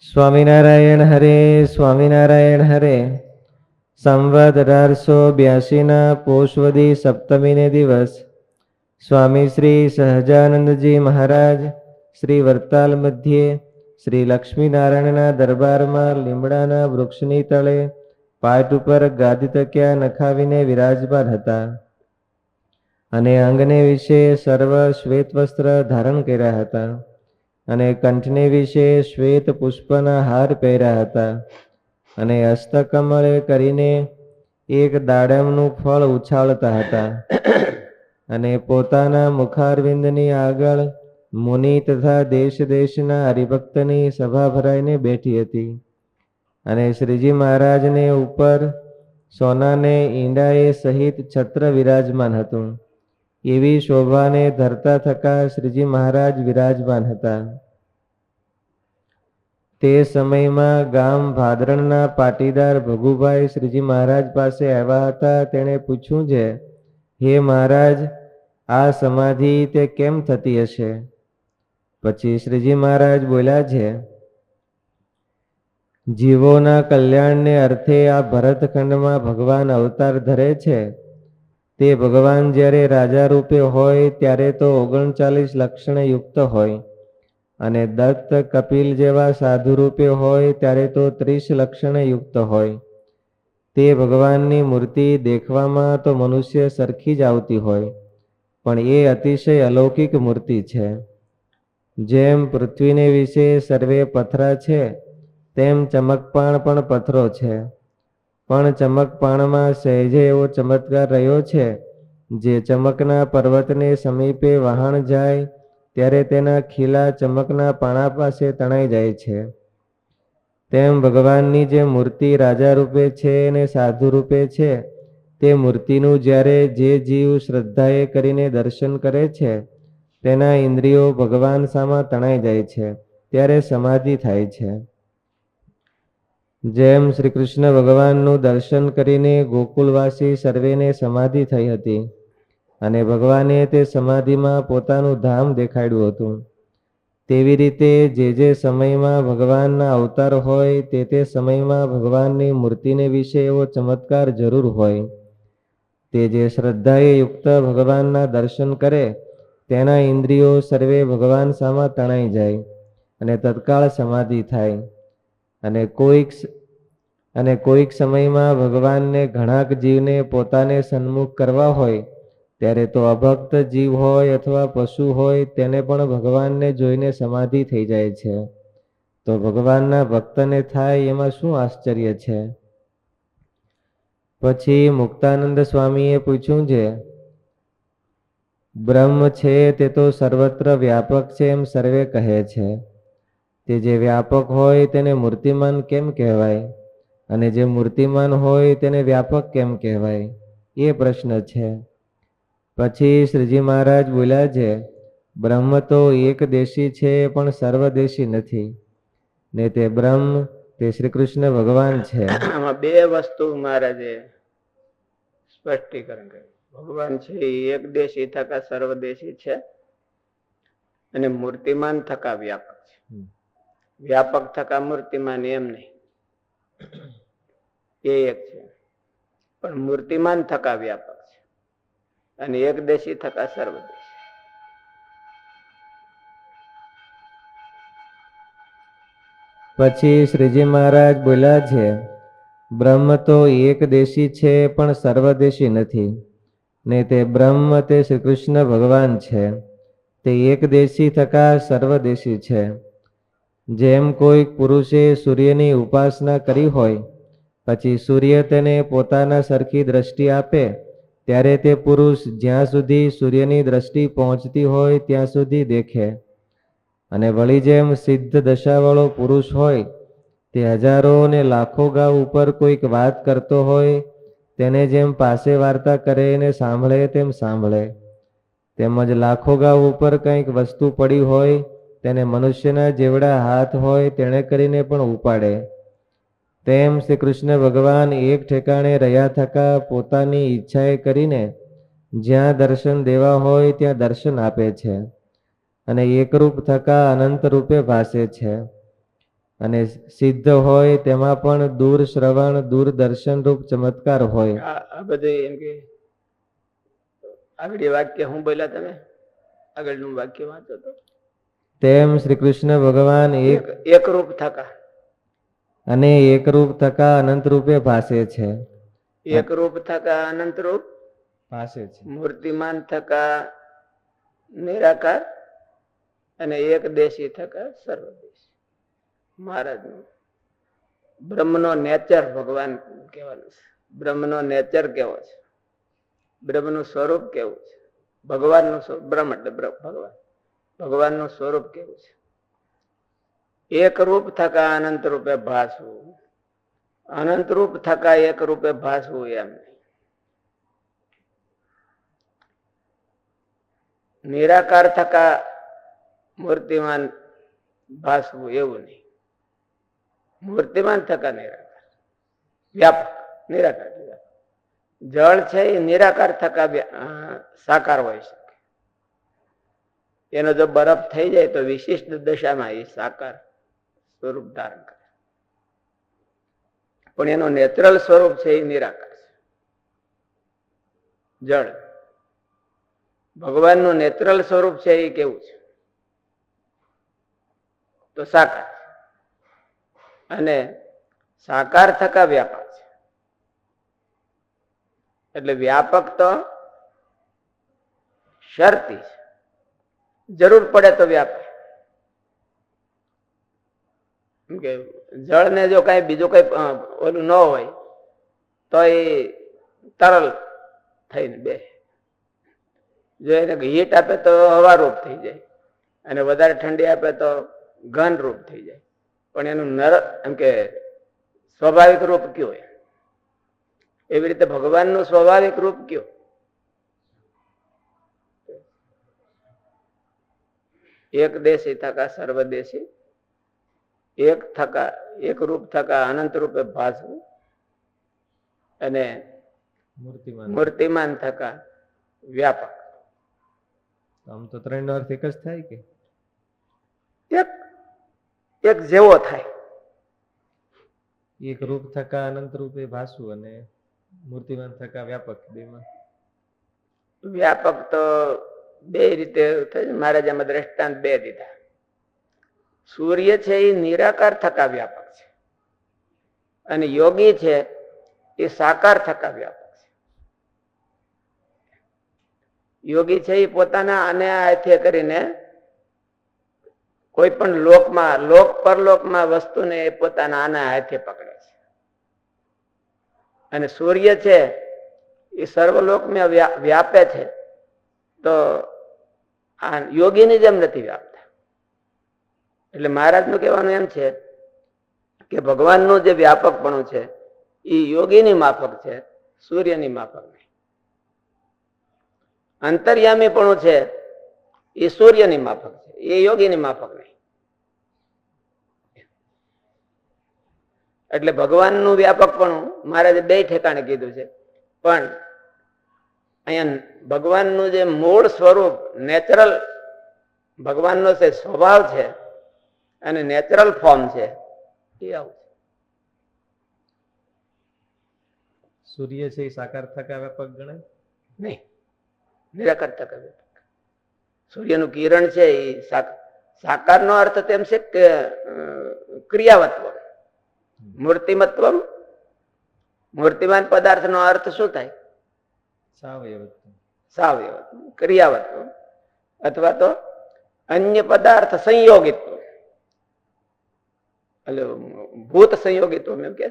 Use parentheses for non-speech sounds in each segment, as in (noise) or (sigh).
સ્વામિનારાયણ હરે સ્વામિનારાયણ હરે. સંવત અઢારસો બ્યાસીના પોષવદી સપ્તમીને દિવસ. સ્વામી શ્રી સહજાનંદજી મહારાજ, શ્રી વર્તાલ મધ્યે, શ્રી લક્ષ્મીનારાયણના દરબારમાં લીમડાના વૃક્ષની તળે પાટ ઉપર ગાદી તક્યા નખાવીને વિરાજમાન હતા. અને અંગને વિશે સર્વ શ્વેત વસ્ત્ર ધારણ કર્યા હતા. અને કંઠને વિશે શ્વેત પુષ્પના હાર પહેર્યા હતા. અને હસ્તકમળે કરીને એક દાડમનું ફળ ઉછાળતા હતા. અને પોતાના મુખારવિંદની આગળ મુનિ તથા દેશ દેશના હરિભક્તની સભા ભરાઈને બેઠી હતી. અને શ્રીજી મહારાજને ઉપર સોનાને ઈંડાએ સહિત છત્ર વિરાજમાન હતું. એવી શોભાને ધરતા થકા શ્રીજી મહારાજ વિરાજમાન હતા. તે સમયમાં ગામ ભાદરણના પાટીદાર ભગુભાઈ શ્રીજી મહારાજ પાસે આવ્યા હતા. તેણે પૂછ્યું છે, હે મહારાજ, આ સમાધિ તે કેમ થતી હશે? પછી શ્રીજી મહારાજ બોલ્યા છે, જીવોના કલ્યાણને અર્થે આ ભરતખંડમાં ભગવાન અવતાર ધરે છે. તે ભગવાન જ્યારે રાજા રૂપે હોય ત્યારે તો ઓગણચાલીસ લક્ષણ યુક્ત હોય. અને દત્ત કપિલ જેવા સાધુ રૂપે હોય ત્યારે તો ત્રીસ લક્ષણ યુક્ત હોય. તે ભગવાનની મૂર્તિ દેખવામાં તો મનુષ્ય સરખી જ આવતી હોય, પણ એ અતિશય અલૌકિક મૂર્તિ છે. જેમ પૃથ્વીને વિશે સર્વે પથરા છે, તેમ ચમકપાણ પણ પથરો છે. પણ ચમકપાણમાં સહેજે એવો ચમત્કાર રહ્યો છે. જે ચમકના પર્વતને સમીપે વહાણ જાય, ત્યારે તેના ખીલા ચમકના પાણા પાસે તણાઈ જાય છે. તેમ ભગવાનની જે મૂર્તિ રાજા રૂપે છે અને સાધુ રૂપે છે, તે મૂર્તિનું જ્યારે જે જીવ શ્રદ્ધાએ કરીને દર્શન કરે છે, તેના ઇન્દ્રિયો ભગવાન સામા તણાઈ જાય છે, ત્યારે સમાધિ થાય છે. જેમ શ્રી કૃષ્ણ ભગવાનનું દર્શન કરીને ગોકુલવાસી સર્વેને સમાધિ થઈ હતી અને ભગવાને તે સમાધિમાં પોતાનું ધામ દેખાડ્યું હતું. તેવી રીતે જે જે સમયમાં ભગવાનના અવતાર હોય, તે તે સમયમાં ભગવાનની મૂર્તિને વિશે એવો ચમત્કાર જરૂર હોય. તે જે શ્રદ્ધાએ યુક્ત ભગવાનના દર્શન કરે, તેના ઇન્દ્રિયો સર્વે ભગવાન સામા તણાઈ જાય અને તત્કાળ સમાધિ થાય. અને કોઈક અને કોઈક સમયમાં ભગવાનને ઘણાક જીવને પોતાને સન્મુખ કરવા હોય, ત્યારે તો અભક્ત જીવ હોય અથવા પશુ હોય, તેને પણ ભગવાનને જોઈને સમાધિ થઈ જાય છે. તો ભગવાનના ભક્તને થાય એમાં શું આશ્ચર્ય છે? પછી મુક્તાનંદ સ્વામીએ પૂછ્યું છે, બ્રહ્મ છે તે તો સર્વત્ર વ્યાપક છે એમ સર્વે કહે છે. તે જે વ્યાપક હોય તેને મૂર્તિમાન કેમ કહેવાય? અને જે મૂર્તિમાન હોય તેને વ્યાપક કેમ કહેવાય? એ પ્રશ્ન છે. પછી શ્રીજી મહારાજ બોલ્યા છે બ્રહ્મ તો એક દેશી છે પણ સર્વદેશી નથી. ને તે બ્રહ્મ તે શ્રી કૃષ્ણ ભગવાન છે. આમાં બે વસ્તુ મહારાજે સ્પષ્ટીકરણ કર્યું. ભગવાન છે એ એક દેશી થકા સર્વદેશી છે અને મૂર્તિમાન થકા વ્યાપક છે. વ્યાપક થકા મૂર્તિમાન એમ નહીં. એ એક છે. પણ મૂર્તિમાન થકા વ્યાપક છે. અને એક દેશી થકા સર્વદેશી. પછી શ્રીજી મહારાજ બોલ્યા છે, બ્રહ્મ તો એક દેશી છે, પણ સર્વદેશી નથી. ને તે બ્રહ્મ તે શ્રી કૃષ્ણ ભગવાન છે. તે એક દેશી થકા સર્વદેશી છે. જેમ કોઈક પુરુષે સૂર્યની ઉપાસના કરી હોય, પછી સૂર્ય તેને પોતાના સરખી દ્રષ્ટિ આપે, ત્યારે તે પુરુષ જ્યાં સુધી સૂર્યની દ્રષ્ટિ પહોંચતી હોય ત્યાં સુધી દેખે. અને વળી જેમ સિદ્ધ દશાવાળો પુરુષ હોય, તે હજારો ને લાખો ગાવ ઉપર કોઈક વાત કરતો હોય, તેને જેમ પાસે વાર્તા કરે ને સાંભળે તેમ સાંભળે. તેમજ લાખો ગાવ ઉપર કંઈક વસ્તુ પડી હોય તેને મનુષ્યના જેવડા હાથ હોય તેણે કરીને પણ ઉપાડે. તેમ શ્રી કૃષ્ણ ભગવાન એક ઠેકાણે રહ્યા થકા પોતાની ઈચ્છાએ કરીને જ્યાં દર્શન દેવા હોય ત્યાં દર્શન આપે છે અને એકરૂપ થકા અનંત રૂપે ભાસે છે. અને સિદ્ધ હોય તેમાં પણ દૂર શ્રવણ, દૂર દર્શન રૂપ ચમત્કાર હોય. આ બધું એમ આગળ વાક્ય હું બોલ્યા તમે? આગળનું વાક્ય વાંચો તો. તેમ શ્રી કૃષ્ણ ભગવાન એક એક એક રૂપ થકા. અને એકરૂપ થકા અનંત રૂપે ભાસે છે. એક રૂપ થકા અનંત રૂપ? ભાસે છે. મૂર્તિમાન થકા નિરાકાર અને એક દેશી થકા સર્વદેશી. મહારાજનું બ્રહ્મનો નેચર ભગવાન કહેવાનું છે. બ્રહ્મનો નેચર કેવો છે? બ્રહ્મનું સ્વરૂપ કેવું છે? ભગવાનનું સ્વરૂપ બ્રહ્મ એટલે ભગવાન. ભગવાનનું સ્વરૂપ કેવું છે? એક રૂપ થકા અનંત રૂપે ભાસવું. અનંત રૂપ થકા એક રૂપે ભાસવું એમ નિરાકાર થકા મૂર્તિમાન ભાસવું એવું નહીં. મૂર્તિમાન થકા નિરાકાર. વ્યાપક, નિરાકાર. જળ છે એ નિરાકાર થકા સાકાર હોય શકે એનો જો બરફ થઈ જાય તો વિશિષ્ટ દશામાં એ સાકાર સ્વરૂપ ધારણ કરે. પણ એનું નેચરલ સ્વરૂપ છે એ નિરાકાર જળ. ભગવાનનું નેચરલ સ્વરૂપ છે એ કેવું છે? તો સાકાર. અને સાકાર થકા વ્યાપક છે. એટલે વ્યાપક તો શરતી છે. જરૂર પડે તો વ્યાપે. કે જળને જો કઈ બીજું કઈ ઓલું ન હોય, તો એ તરલ થઈને બે. જો એને હીટ આપે તો હવા રૂપ થઈ જાય, અને વધારે ઠંડી આપે તો ઘન રૂપ થઈ જાય. પણ એનું નર, એમ કે સ્વાભાવિક રૂપ કયો એવી રીતે ભગવાનનું સ્વાભાવિક રૂપ કયો? એક દેશી થકા સર્વદેશી એક થકા એક રૂપ થકા અનંત રૂપે ભાસવું. અને મૂર્તિમાન. થકા વ્યાપક. આમ તો ત્રણ અર્થ એક જ થાય કે? એક એક જેવો થાય. એક રૂપ થકા અનંત રૂપે ભાસવું અને મૂર્તિમાન થકા વ્યાપક બેમાં? વ્યાપક તો બે રીતે મહારાજ આમાં દ્રષ્ટાંત બે દીધા. સૂર્ય છે એ નિરાકાર થકા વ્યાપક છે. અને યોગી છે એ સાકાર થકા વ્યાપક છે. યોગી છે એ પોતાના આને હાથે કરીને કોઈ પણ લોકમાં, લોક પરલોકમાં વસ્તુને એ પોતાના આના હાથે પકડે છે. અને સૂર્ય છે એ સર્વલોકમાં વ્યા- વ્યાપે છે. તો આ યોગીની જેમ નથી વ્યાપતા એટલે મહારાજનું કહેવાનું એમ છે કે ભગવાનનું જે વ્યાપકપણું છે એ યોગીની માફક છે, સૂર્યની માફક નહીં. અંતર્યામીપણું છે એ સૂર્યની માફક છે એ યોગીની માફક નહીં. એટલે ભગવાનનું વ્યાપકપણું, મહારાજે બે ઠેકાણે કીધું છે, પણ અહીંયા ભગવાનનું જે મૂળ સ્વરૂપ નેચરલ ભગવાનનો જે સ્વભાવ છે અને નેચરલ ફોર્મ છે એ આવું છે. સૂર્ય છે એ સાકાર થકા વ્યાપક ગણાય? નહીં. નિરાકાર તક સૂર્યનું કિરણ છે એ સાક- સાકારનો અર્થ તેમ છે કે ક્રિયાવત્વ. મૂર્તિમત્વ મૂર્તિમાન પદાર્થનો અર્થ શું થાય? સાવયવત્વ. ક્રિયાવત્વ અથવા તો અન્ય પદાર્થ સંયોગિત્વ. એટલે ભૂત સંયોગિત્વ એમ કે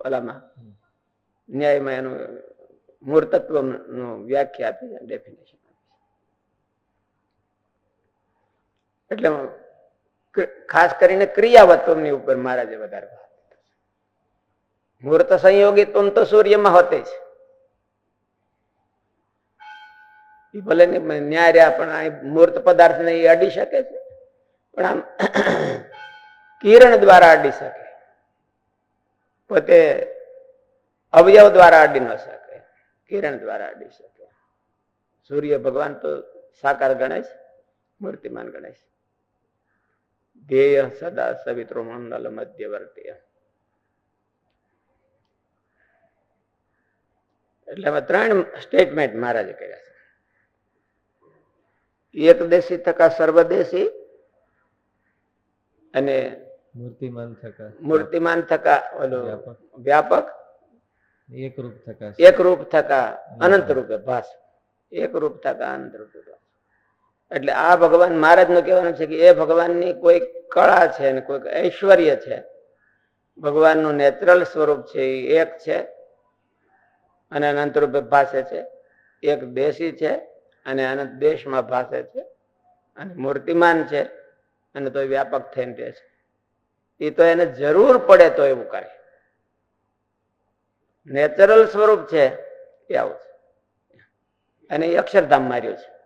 ઓલામાં ન્યાયમાં એનું મૂર્તત્વનું વ્યાખ્યા આપી ડેફિનેશન એટલે ખાસ કરીને ક્રિયાવત્વની ઉપર મહારાજે વધારે મૂર્ત સંયોગિત્વ તો સૂર્યમાં હોતે છે એ ભલે ને ન્યાય રહ્યા, પણ આ મૂર્ત પદાર્થ ને એ અડી શકે છે. પણ આમ (clears throat) કિરણ દ્વારા અડી શકે. પોતે અવયવ દ્વારા અડી ન શકે. કિરણ દ્વારા અડી શકે. સૂર્ય ભગવાન તો સાકાર ગણેશ મૂર્તિમાન ગણેશ ધ્યેય સદા સવિત્રો મંડલ મધ્યવર્તીય એટલે ત્રણ સ્ટેટમેન્ટ મહારાજે કર્યા છે. એક દેશી થકા સર્વદેશી અને મૂર્તિમાન થકા. મૂર્તિમાન થકા ઓલો વ્યાપક. વ્યાપક. એક રૂપ થકા. એક રૂપ થકા અનંત રૂપે ભાસ એક રૂપ થકા અનંત રૂપે ભાસ એટલે આ ભગવાન મહારાજનું કહેવાનું છે કે એ ભગવાનની કોઈ કળા છે ને કોઈક ઐશ્વર્ય છે. ભગવાનનું નેચરલ સ્વરૂપ છે એ એક છે. અને અનંત રૂપે ભાસે છે. એક દેશી છે. અને અનંત દેશમાં ભાસે છે અને મૂર્તિમાન છે અને તો વ્યાપક થઈને રહે છે. એ તો એને જરૂર પડે તો એવું કરે. નેચરલ સ્વરૂપ છે એ આવું છે. અને એ અક્ષરધામ માર્યું છે.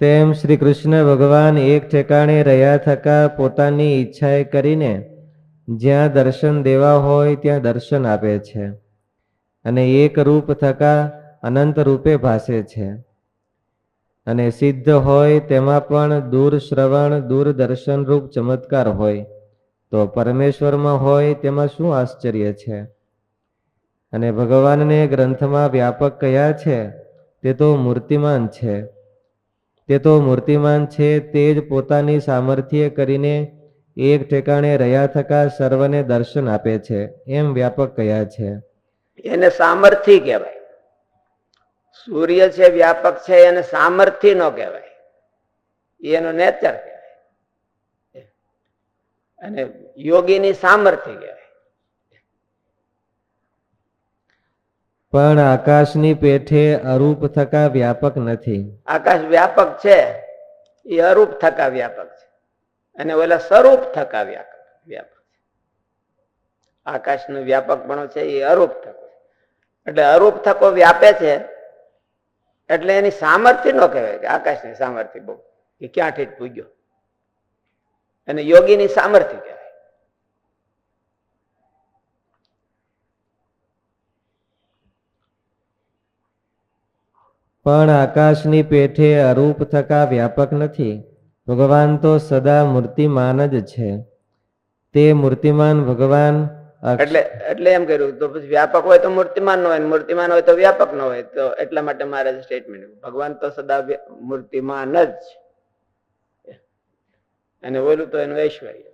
તેમ શ્રી કૃષ્ણ ભગવાન એક ઠેકાણે રહ્યા થકા પોતાની ઈચ્છાએ કરીને જ્યાં દર્શન દેવા હોય ત્યાં દર્શન આપે છે. અને એક રૂપ થકા અનંત રૂપે ભાસે છે. અને સિદ્ધ હોય તેમાં પણ દૂર શ્રવણ, દૂર દર્શન રૂપ ચમત્કાર હોય. તો પરમેશ્વરમાં હોય તેમાં શું આશ્ચર્ય છે? અને ભગવાનને ગ્રંથમાં વ્યાપક કયા છે? તે તો મૂર્તિમાન છે. તે તો મૂર્તિમાન છે, તે જ પોતાની સામર્થ્ય કરીને એક ઠેકાણે રહ્યા થકા સર્વને દર્શન આપે છે એમ વ્યાપક કયા છે? એને સામર્થ્ય કહેવાય. સૂર્ય છે વ્યાપક છે એને સામર્થ્ય નો કહેવાય. એનો નેચર કહેવાય. અને યોગીની સામર્થ્ય કહેવાય. પણ આકાશની પેઠે અરૂપ થકા વ્યાપક નથી. આકાશ વ્યાપક છે એ અરૂપ થકા વ્યાપક છે. અને ઓલા સ્વરૂપ થકા વ્યાપક વ્યાપક આકાશનું વ્યાપકપણું છે, એ અરૂપ થકો. એટલે અરૂપ થકો વ્યાપે છે, એટલે એની સામર્થ્ય નો કહેવાય, કે આકાશની સામર્થ્ય બહુ. એ ક્યાંથી જ પૂગ્યો અને યોગીની સામર્થ્ય કહેવાય. પણ આકાશની પેઠે અરૂપ થકા વ્યાપક નથી. ભગવાન તો સદા મૂર્તિમાન જ છે. તે મૂર્તિમાન ભગવાન એટલે એટલે એમ કર્યું તો પછી વ્યાપક હોય તો મૂર્તિમાન નો હોય મૂર્તિમાન હોય તો વ્યાપક નો હોય તો એટલા માટે મારે સ્ટેટમેન્ટ ભગવાન તો સદા મૂર્તિમાન જ છે. અને ઓલું તો એનું ઐશ્વર્ય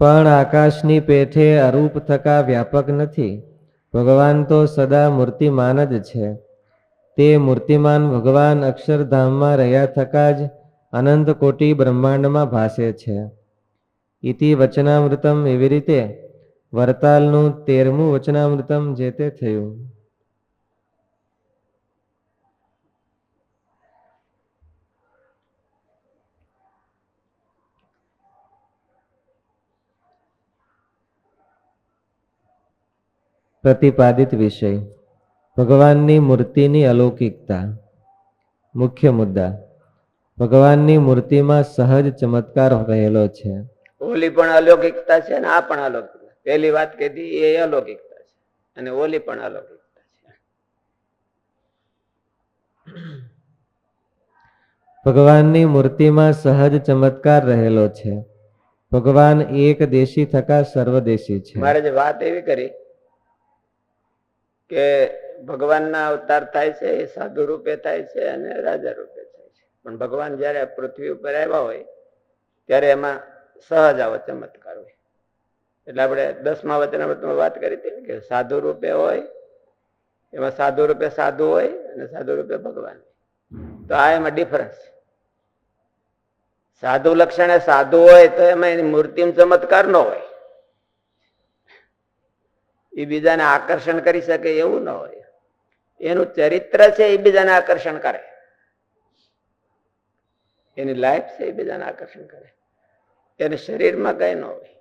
પણ આકાશની પેઠે અરૂપ થકા વ્યાપક નથી. ભગવાન તો સદા મૂર્તિમાન જ છે. તે મૂર્તિમાન ભગવાન અક્ષરધામમાં રહ્યા થકા જ અનંત કોટી બ્રહ્માંડમાં ભાસે છે. ઇતિ વચનામૃતમ એવી રીતે વરતાલનું તેરમું વચનામૃતમ જે તે થયું. પ્રતિપાદિત વિષય. ભગવાનની મૂર્તિની અલૌકિકતા. મુખ્ય મુદ્દા. ભગવાનની મૂર્તિમાં સહજ ચમત્કાર રહેલો છે. ઓલી પણ અલૌકિકતા છે અને આ પણ અલૌકિકતા પહેલી વાત કીધી એ અલૌકિકતા છે અને ઓલી પણ અલૌકિકતા છે. ભગવાનની મૂર્તિમાં સહજ ચમત્કાર રહેલો છે. ભગવાન એક દેશી થકા સર્વદેશી છે. મારે જે વાત એવી કરી કે ભગવાનના અવતાર થાય છે, એ સાધુ રૂપે થાય છે અને રાજા રૂપે થાય છે. પણ ભગવાન જયારે પૃથ્વી ઉપર આવ્યા હોય, ત્યારે એમાં સહજ આવો ચમત્કાર હોય. એટલે આપણે દસમા વચનામૃતમાં વાત કરી હતી ને કે સાધુ રૂપે હોય, એમાં સાધુ રૂપે સાધુ હોય અને સાધુ રૂપે ભગવાન તો આ એમાં ડિફરન્સ સાધુ લક્ષણે સાધુ હોય તો એમાં એની મૂર્તિમાં ચમત્કાર ન હોય. એ બીજાને આકર્ષણ કરી શકે એવું ન હોય. એનું ચરિત્ર છે એ બીજાને આકર્ષણ કરે. એની લાઈફ છે એ બીજાને આકર્ષણ કરે. એને શરીરમાં કઈ ન હોય.